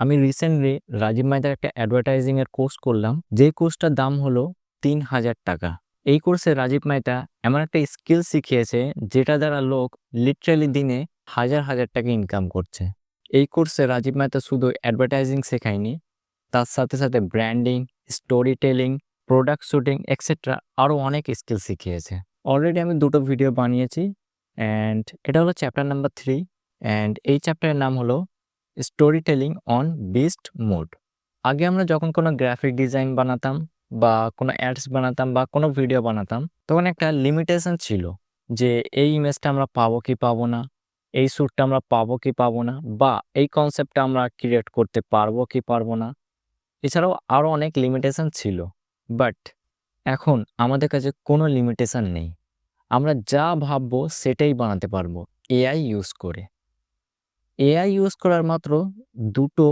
আমি রিসেন্টলি রাজীব মাইতার একটা অ্যাডভার্টাইজিং এর কোর্স করলাম। যে কোর্সটার দাম হলো তিন হাজার টাকা। এই কোর্সে রাজীব মাইতা এমন একটা স্কিল শিখিয়েছে, যেটা দ্বারা লোক লিটারালি দিনে হাজার হাজার টাকা ইনকাম করছে। এই কোর্সে রাজীব মাইতা শুধু অ্যাডভার্টাইজিং শেখায়নি, তার সাথে সাথে branding storytelling product shooting etcetera আরও অনেক স্কিল শিখিয়েছে। অলরেডি আমি দুটো ভিডিও বানিয়েছি অ্যান্ড এটা হলো চ্যাপ্টার নাম্বার থ্রি অ্যান্ড এই চ্যাপ্টারের নাম হলো storytelling on beast mode আগে আমরা যখন কোনো গ্রাফিক ডিজাইন বানাতাম বা কোনো অ্যাডস বানাতাম বা কোনো ভিডিও বানাতাম, তখন একটা লিমিটেশন ছিল যে এই ইমেজটা আমরা পাবো কি পাবো না, এই শ্যুটটা আমরা পাবো কি পাবো না, বা এই কনসেপ্টটা আমরা ক্রিয়েট করতে পারব কি পারব না। এছাড়াও আরও অনেক লিমিটেশন ছিল বাট এখন আমাদের কাছে কোনো লিমিটেশন নেই। আমরা যা ভাববো সেটাই বানাতে পারব এআই ইউজ করে। এআই ইউজ করার মাত্র দুটো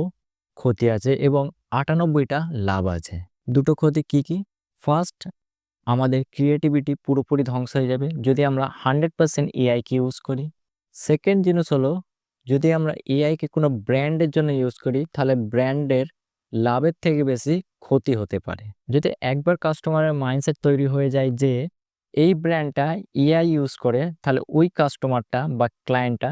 ক্ষতি আছে এবং আটানব্বইটা লাভ আছে। দুটো ক্ষতি কি কি? ফার্স্ট আমাদের ক্রিয়েটিভিটি পুরোপুরি ধ্বংস হয়ে যাবে যদি আমরা হান্ড্রেড পার্সেন্ট এআইকে ইউজ করি। সেকেন্ড জিনিস হলো, যদি আমরা এআইকে কোনো ব্র্যান্ডের জন্য ইউজ করি, তাহলে ব্র্যান্ডের লাভের থেকে বেশি ক্ষতি হতে পারে। যদি একবার কাস্টমারের মাইন্ডসেট তৈরি হয়ে যায় যে, এই ব্র্যান্ডটা এআই ইউজ করে, তাহলে ওই কাস্টমারটা বা ক্লায়েন্টটা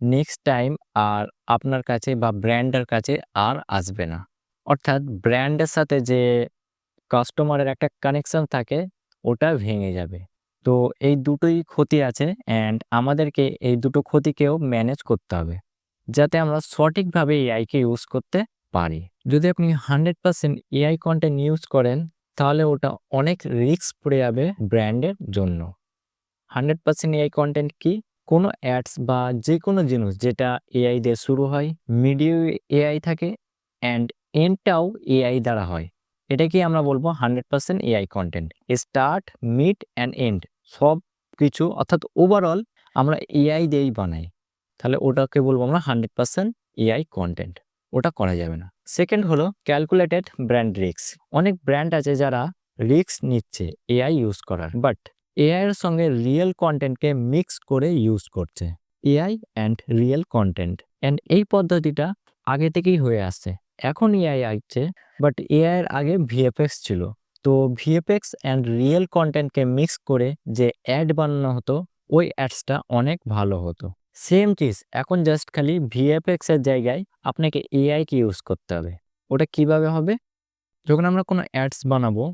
নেক্সট টাইম আর আপনার কাছে বা ব্র্যান্ডের কাছে আর আসবে না। অর্থাৎ ব্র্যান্ডের সাথে যে কাস্টমারের একটা কানেকশন থাকে, ওটা ভেঙে যাবে। তো এই দুটোই ক্ষতি আছে অ্যান্ড আমাদেরকে এই দুটো ক্ষতিকেও ম্যানেজ করতে হবে, যাতে আমরা সঠিকভাবে এআইকে ইউজ করতে পারি। যদি আপনি hundred percent AI content use করেন, তাহলে ওটা অনেক রিস্ক পড়ে যাবে ব্র্যান্ডের জন্য। হান্ড্রেড পার্সেন্ট এআই কন্টেন্ট কি? কোনো অ্যাডস বা যে কোনো জিনিস যেটা এআই দিয়ে শুরু হয় মিডিও এআই থাকে অ্যান্ড এন্ডটাও এআই দ্বারা হয়। এটাকে আমরা বলব hundred percent AI content start mid and end সব কিছু অর্থাৎ ওভারঅল আমরা এআই দিয়েই বানাই। তাহলে ওটাকে বলব আমরা হান্ড্রেড পার্সেন্ট এআই কন্টেন্ট ওটা করা যাবে না। সেকেন্ড হলো ক্যালকুলেটেড ব্র্যান্ড রিক্স অনেক ব্র্যান্ড আছে যারা রিক্স নিচ্ছে এআই ইউজ করার। বাট এআই এর সঙ্গে রিয়েল কন্টেন্টকে মিক্স করে ইউজ করছে। AI and real content and এই পদ্ধতিটা আগে থেকেই হয়ে আসছে। এখন এআই আসছে বাট এআই এর আগে ভিএফএক্স ছিল। তো ভিএফএক্স অ্যান্ড রিয়েল কন্টেন্টকে মিক্স করে যে অ্যাড বানানো হতো, ওই অ্যাডসটা অনেক ভালো হতো। সেম চিজ এখন জাস্ট খালি ভিএফএক্স এর জায়গায় আপনাকে এআইকে ইউজ করতে হবে। ওটা কীভাবে হবে? যখন আমরা কোনো অ্যাডস বানাবো,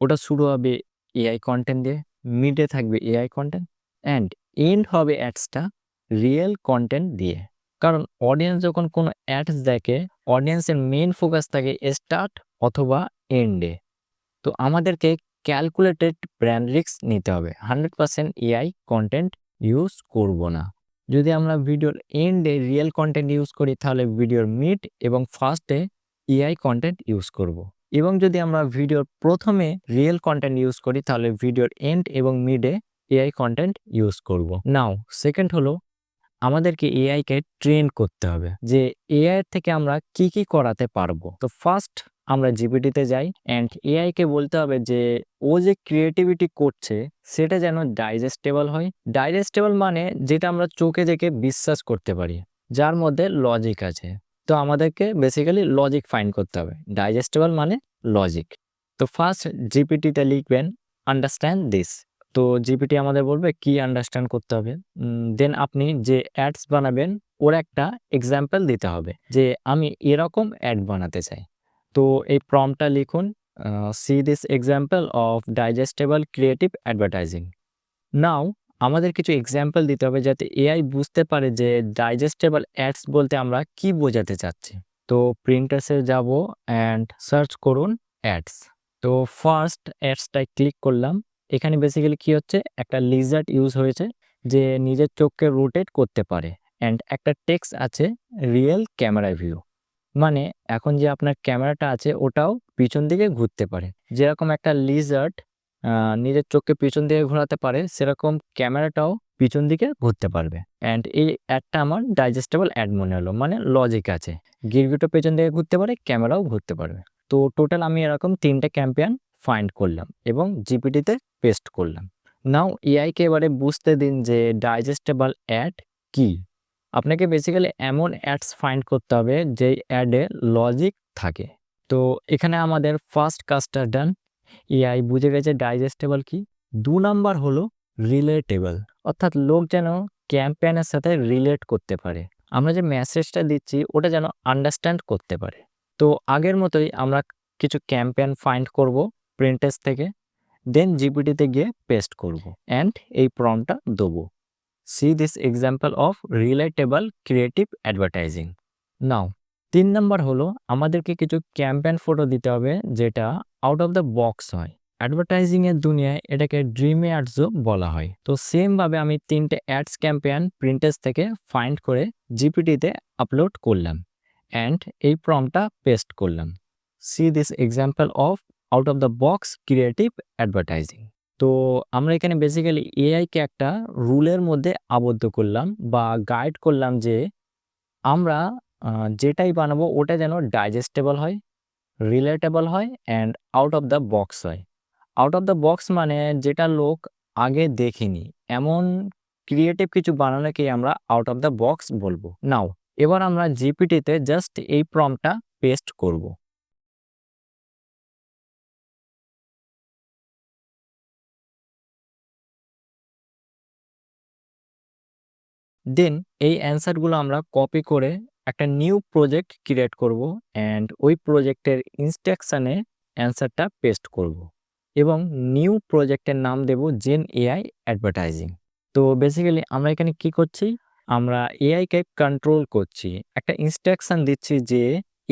ওটা শুরু হবে এআই কন্টেন্ট দিয়ে। মিডে থাকবে এআই কন্টেন্ট অ্যান্ড এন্ড হবে অ্যাডসটা রিয়েল কন্টেন্ট দিয়ে। কারণ অডিয়েন্স যখন কোনো অ্যাডস দেখে অডিয়েন্সের মেন ফোকাস থাকে স্টার্ট অথবা এন্ডে তো আমাদেরকে ক্যালকুলেটেড ব্র্যান্ড রিক্স নিতে হবে। Hundred percent AI content use করব না। যদি আমরা ভিডিওর এন্ডে রিয়েল কন্টেন্ট ইউজ করি, তাহলে ভিডিওর মিড এবং ফার্স্টে এআই কন্টেন্ট ইউজ করব। এবং যদি আমরা ভিডিওর প্রথমে রিয়েল কন্টেন্ট ইউজ করি, তাহলে ভিডিওর এন্ড এবং মিডে এআই কন্টেন্ট ইউজ করব। নাও সেকেন্ড হলো আমাদেরকে এআইকে ট্রেন করতে হবে, যে এআই থেকে আমরা কি কি করাতে পারব। তো ফার্স্ট আমরা জিপিটিতে যাই অ্যান্ড এআইকে বলতে হবে যে ও যে ক্রিয়েটিভিটি করছে, সেটা যেন ডাইজেস্টেবল হয়। ডাইজেস্টেবল মানে যেটা আমরা চোখে দেখে বিশ্বাস করতে পারি, যার মধ্যে লজিক আছে। তো আমাদেরকে বেসিক্যালি লজিক ফাইন্ড করতে হবে। ডাইজেস্টেবল মানে লজিক তো ফার্স্ট জিপিটিটা লিখবেন আন্ডারস্ট্যান্ড দিস তো জিপিটি আমাদের বলবে কি আন্ডারস্ট্যান্ড করতে হবে। দেন আপনি যে অ্যাডস বানাবেন, ওর একটা এক্সাম্পল দিতে হবে যে আমি এরকম অ্যাড বানাতে চাই। তো এই প্রমটা লিখুন see this example of digestible creative advertising now আমাদের কিছু এক্সাম্পল দিতে হবে যাতে এআই বুঝতে পারে যে ডাইজেস্টেবল অ্যাডস বলতে আমরা কি বোঝাতে চাচ্ছি। তো প্রিন্টার্সে যাব অ্যান্ড সার্চ করুন অ্যাডস তো ফার্স্ট অ্যাডসটায় ক্লিক করলাম। এখানে বেসিক্যালি কি হচ্ছে? একটা লিজার্ট ইউজ হয়েছে যে নিজের চোখকে রোটেট করতে পারে অ্যান্ড একটা টেক্স আছে রিয়েল ক্যামেরা ভিউ মানে এখন যে আপনার ক্যামেরাটা আছে ওটাও পিছন দিকে ঘুরতে পারে। যেরকম একটা লিজার্ট নিজের চোখকে পিছন দিকে ঘোরাতে পারে, সেরকম ক্যামেরাটাও পিছন দিকে ঘুরতে পারবে। অ্যান্ড এই অ্যাডটা আমার ডাইজেস্টেবল অ্যাড মনে হলো মানে লজিক আছে। গিরগিটো পেছন দিকে ঘুরতে পারে, ক্যামেরাও ঘুরতে পারবে। তো টোটাল আমি এরকম তিনটে ক্যাম্পিয়ান ফাইন্ড করলাম এবং জিপিটিতে পেস্ট করলাম। নাও এআইকে এবারে বুঝতে দিন যে ডাইজেস্টেবল অ্যাড কি। আপনাকে বেসিক্যালি এমন অ্যাডস ফাইন্ড করতে হবে, যেই অ্যাডে লজিক থাকে। তো এখানে আমাদের ফার্স্ট কাজটা ডান এআই বুঝে গেছে ডাইজেস্টেবল কি? দু নাম্বার হলো রিলেটেবল অর্থাৎ লোক যেন ক্যাম্পেনের সাথে রিলেট করতে পারে। আমরা যে মেসেজটা দিচ্ছি, ওটা যেন আন্ডারস্ট্যান্ড করতে পারে। তো আগের মতোই আমরা কিছু ক্যাম্পেন ফাইন্ড করব প্রিন্টেস থেকে দেন জিপিটিতে গিয়ে পেস্ট করব। অ্যান্ড এই প্রমটা দেবো। See this example of relatable creative advertising now তিন নাম্বার হলো আমাদেরকে কিছু ক্যাম্পেন ফটো দিতে হবে, যেটা আউট অফ দ্য বক্স হয়। অ্যাডভার্টাইজিংয়ের দুনিয়ায় এটাকে ড্রিম অ্যাডসও বলা হয়। তো সেমভাবে আমি তিনটে অ্যাডস ক্যাম্পেন প্রিন্টেস থেকে ফাইন্ড করে জিপিটিতে আপলোড করলাম অ্যান্ড এই প্রমটা পেস্ট করলাম। See this example of out of the box creative advertising তো আমরা এখানে বেসিক্যালি এআইকে একটা রুলের মধ্যে আবদ্ধ করলাম বা গাইড করলাম যে আমরা যেটাই বানাবো ওটা যেন ডাইজেস্টেবল হয়। রিলেটেবল হয় and out of the box হয়। আউট অফ দ্য বক্স মানে যেটা লোক আগে দেখিনি। এমন ক্রিয়েটিভ কিছু বানানোকেই আমরা আউট অফ দ্য বক্স বলব। নাও এবার আমরা জিপিটিতে জাস্ট এই প্রমটা পেস্ট করব। দেন এই অ্যান্সারগুলো আমরা কপি করে একটা নিউ প্রজেক্ট ক্রিয়েট করব অ্যান্ড ওই প্রজেক্টের ইনস্ট্রাকশানে অ্যান্সারটা পেস্ট করব এবং নিউ প্রজেক্টের নাম দেব জেন এআই অ্যাডভার্টাইজিং তো বেসিক্যালি আমরা এখানে কি করছি? আমরা এআইকে কন্ট্রোল করছি। একটা ইনস্ট্রাকশান দিচ্ছি যে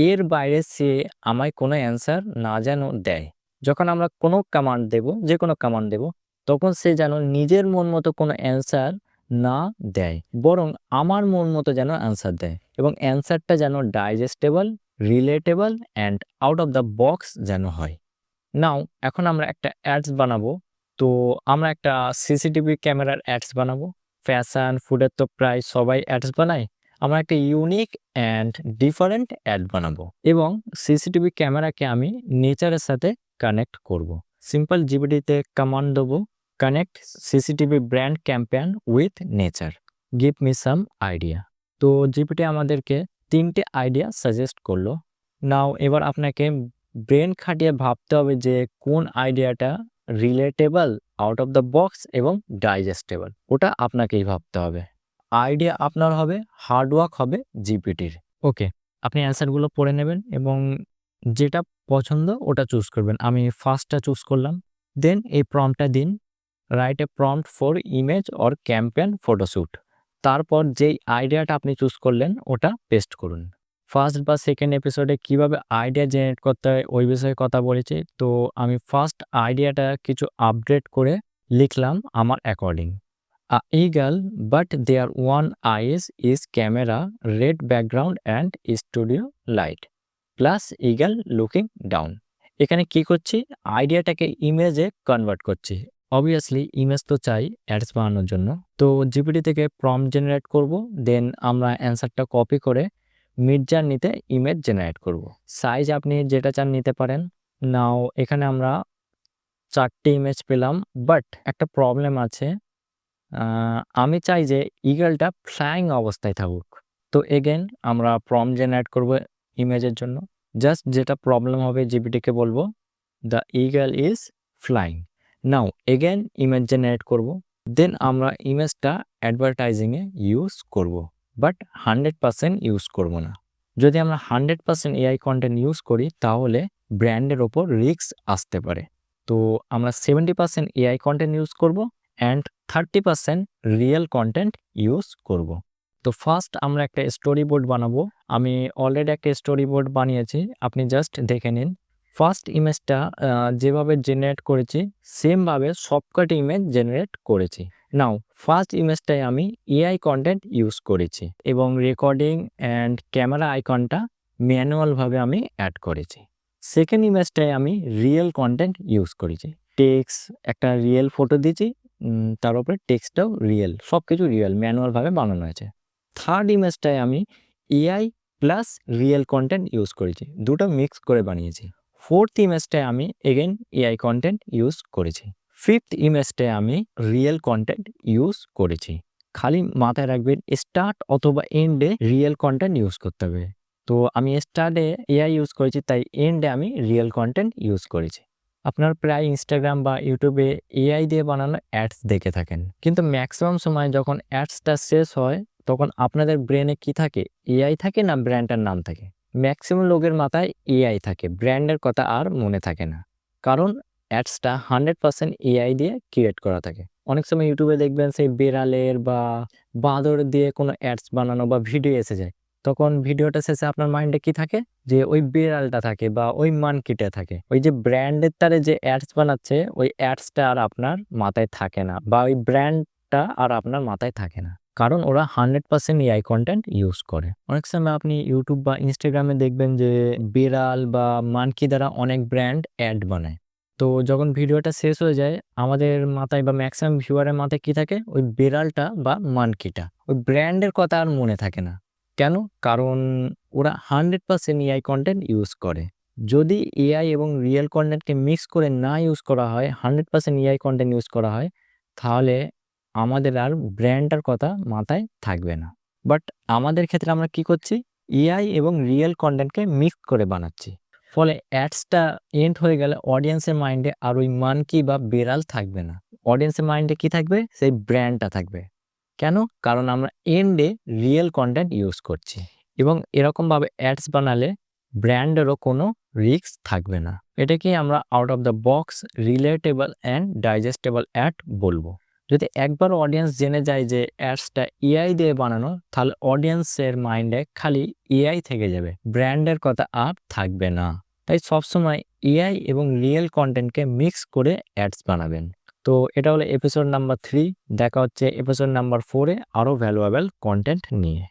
এর বাইরে সে আমায় কোনো অ্যান্সার না যেন দেয়। যখন আমরা কোনো কমান্ড দেব যে কোনো কমান্ড দেব, তখন সে যেন নিজের মন মতো কোনো অ্যান্সার না দেয়, বরং আমার মন মতো যেন অ্যান্সার দেয় এবং অ্যান্সারটা যেন digestible relatable and out of the box যেন হয়। নাও এখন আমরা একটা অ্যাডস বানাবো। তো আমরা একটা সিসিটিভি ক্যামেরার অ্যাডস বানাবো। ফ্যাশন ফুডের তো প্রায় সবাই অ্যাডস বানায়। আমরা একটা ইউনিক অ্যান্ড ডিফারেন্ট অ্যাড বানাবো এবং সিসিটিভি ক্যামেরাকে আমি নেচারের সাথে কানেক্ট করব। সিম্পল জিবিটিতে কমান্ড দেবো। Connect CCTV brand campaign with nature give me some idea তো জিপিটি আমাদেরকে তিনটে আইডিয়া সাজেস্ট করল। নাও এবার আপনাকে ব্রেন খাটিয়ে ভাবতে হবে যে কোন আইডিয়াটা relatable out of the box এবং ডাইজেস্টেবল ওটা আপনাকেই ভাবতে হবে। আইডিয়া আপনার হবে হার্ডওয়ার্ক হবে জিপিটির ওকে আপনি অ্যান্সারগুলো পড়ে নেবেন এবং যেটা পছন্দ ওটা চুজ করবেন। আমি ফার্স্টটা চুজ করলাম। দেন এই প্রমটা দিন। Write a prompt for image or campaign photoshoot তারপর যেই আইডিয়াটা আপনি চুজ করলেন, ওটা পেস্ট করুন। ফার্স্ট বা সেকেন্ড এপিসোডে কীভাবে আইডিয়া জেনারেট করতে হয়, ওই বিষয়ে কথা বলেছি। তো আমি ফার্স্ট আইডিয়াটা কিছু আপডেট করে লিখলাম আমার according a eagle but there one eyes is camera red background and studio light plus eagle looking down এখানে কি করছি? আইডিয়াটাকে ইমেজে কনভার্ট করছি। অবভিয়াসলি ইমেজ তো চাই অ্যাডস বানানোর জন্য। তো জিপিটি থেকে প্রম জেনারেট করব দেন আমরা অ্যান্সারটা কপি করে মিড জার্নিতে ইমেজ জেনারেট করব। সাইজ আপনি যেটা চান নিতে পারেন। নাও এখানে আমরা চারটে ইমেজ পেলাম বাট একটা প্রবলেম আছে। আমি চাই যে ইগলটা ফ্লাইং অবস্থায় থাকুক। তো এগেন আমরা প্রম জেনারেট করব ইমেজের জন্য। জাস্ট যেটা প্রবলেম হবে জিপিটিকে বলব the eagle is flying now again image generate করব। দেন আমরা ইমেজটা অ্যাডভার্টাইজিংয়ে ইউজ করব। বাট হান্ড্রেড পার্সেন্ট ইউজ করব না। যদি আমরা hundred percent AI content use করি, তাহলে ব্র্যান্ডের ওপর রিস্ক আসতে পারে। তো আমরা seventy percent AI content use করব and thirty percent real content use করব। তো ফার্স্ট আমরা একটা স্টোরি বোর্ড বানাবো। আমি অলরেডি একটা স্টোরি বোর্ড বানিয়েছি। আপনি জাস্ট দেখে নিন। ফার্স্ট ইমেজটা যেভাবে জেনারেট করেছি সেমভাবে সবকটি ইমেজ জেনারেট করেছি। নাও ফার্স্ট ইমেজটায় আমি এআই কন্টেন্ট ইউজ করেছি এবং রেকর্ডিং অ্যান্ড ক্যামেরা আইকনটা ম্যানুয়ালভাবে আমি অ্যাড করেছি। সেকেন্ড ইমেজটায় আমি রিয়েল কন্টেন্ট ইউজ করেছি। টেক্স একটা রিয়েল ফটো দিয়েছি তার উপরে টেক্সটাও রিয়েল সব কিছু রিয়েল ম্যানুয়ালভাবে বানানো হয়েছে। থার্ড ইমেজটায় আমি AI plus real content use করেছি। দুটো মিক্স করে বানিয়েছি। ফোর্থ ইমেজটায় আমি এগেন এআই কন্টেন্ট ইউজ করেছি। ফিফথ ইমেজটায় আমি রিয়েল কন্টেন্ট ইউজ করেছি। খালি মাথায় রাখবেন স্টার্ট অথবা এন্ডে রিয়েল কন্টেন্ট ইউজ করতে হবে। তো আমি স্টার্টে এআই ইউজ করেছি, তাই এন্ডে আমি রিয়েল কন্টেন্ট ইউজ করেছি। আপনার প্রায় ইনস্টাগ্রাম বা ইউটিউবে এআই দিয়ে বানানো অ্যাডস দেখে থাকেন। কিন্তু ম্যাক্সিমাম সময় যখন অ্যাডসটা শেষ হয়, তখন আপনাদের ব্রেনে কি থাকে? এআই থাকে না ব্র্যান্ডের নাম থাকে? ম্যাক্সিমাম লোকের মাথায় এআই থাকে, ব্র্যান্ডের কথা আর মনে থাকে না। কারণ অ্যাডসটা হান্ড্রেড পার্সেন্ট এআই দিয়ে ক্রিয়েট করা থাকে। অনেক সময় ইউটিউবে দেখবেন সেই বেড়ালের বা বাঁদর দিয়ে কোনো অ্যাডস বানানো বা ভিডিও এসে যায়। তখন ভিডিওটা শেষে আপনার মাইন্ডে কি থাকে? যে ওই বেড়ালটা থাকে বা ওই মানকিটা থাকে। ওই যে ব্র্যান্ডের তারে যে অ্যাডস বানাচ্ছে, ওই অ্যাডসটা আর আপনার মাথায় থাকে না বা ওই ব্র্যান্ডটা আর আপনার মাথায় থাকে না। কারণ ওরা hundred percent AI content use করে। অনেক সময় আপনি ইউটিউব বা ইনস্টাগ্রামে দেখবেন যে বিড়াল বা মানকি দ্বারা অনেক ব্র্যান্ড অ্যাড বানায়। তো যখন ভিডিওটা শেষ হয়ে যায়, আমাদের মাথায় বা ম্যাক্সিমাম ভিউয়ারের মাথায় কি থাকে? ওই বিড়ালটা বা মানকিটা ওই ব্র্যান্ডের কথা আর মনে থাকে না। কেন? কারণ ওরা hundred percent AI content use করে। যদি এআই এবং রিয়েল কন্টেন্টকে মিক্স করে না ইউজ করা হয়, hundred percent AI content use করা হয়, তাহলে আমাদের আর ব্র্যান্ডটার কথা মাথায় থাকবে না। বাট আমাদের ক্ষেত্রে আমরা কি করছি? এআই এবং রিয়েল কন্টেন্টকে মিক্স করে বানাচ্ছি। ফলে অ্যাডসটা এন্ড হয়ে গেলে অডিয়েন্সের মাইন্ডে আর ওই মানকি বা বেড়াল থাকবে না। অডিয়েন্সের মাইন্ডে কি থাকবে? সেই ব্র্যান্ডটা থাকবে। কেন? কারণ আমরা এন্ডে রিয়েল কন্টেন্ট ইউজ করছি। এবং এরকমভাবে অ্যাডস বানালে ব্র্যান্ডেরও কোনো রিস্ক থাকবে না। এটাকে আমরা out of the box relatable and digestible ad বলব। যদি একবার অডিয়েন্স জেনে যায় যে অ্যাডসটা এআই দিয়ে বানানো, তাহলে অডিয়েন্সের মাইন্ডে খালি এআই থেকে যাবে। ব্র্যান্ডের কথা আর থাকবে না। তাই সবসময় এআই এবং রিয়েল কন্টেন্টকে মিক্স করে অ্যাডস বানাবেন। তো এটা হলো এপিসোড নাম্বার থ্রি দেখা হচ্ছে এপিসোড নাম্বার ফোরে আরও ভ্যালুয়েবল কন্টেন্ট নিয়ে।